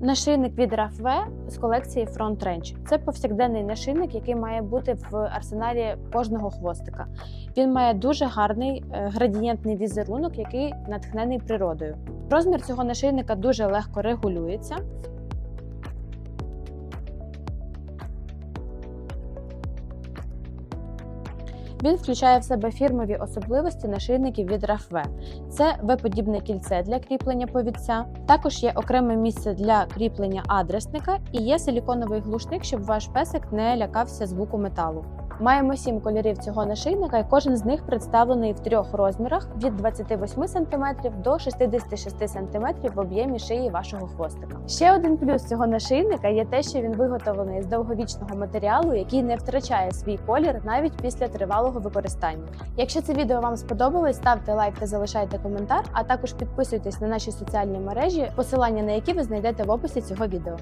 Нашийник від Рафве з колекції Front Range. Це повсякденний нашийник, який має бути в арсеналі кожного хвостика. Він має дуже гарний е, градієнтний візерунок, який натхнений природою. Розмір цього нашийника дуже легко регулюється. Він включає в себе фірмові особливості нашийників від RAFV. Це V-подібне кільце для кріплення повідця. Також є окреме місце для кріплення адресника і є силіконовий глушник, щоб ваш песик не лякався звуку металу. Маємо сім кольорів цього нашийника, і кожен з них представлений в трьох розмірах від 28 см до 66 см в об'ємі шиї вашого хвостика. Ще один плюс цього нашийника є те, що він виготовлений з довговічного матеріалу, який не втрачає свій колір навіть після тривалого використання. Якщо це відео вам сподобалось, ставте лайк та залишайте коментар, а також підписуйтесь на наші соціальні мережі, посилання на які ви знайдете в описі цього відео.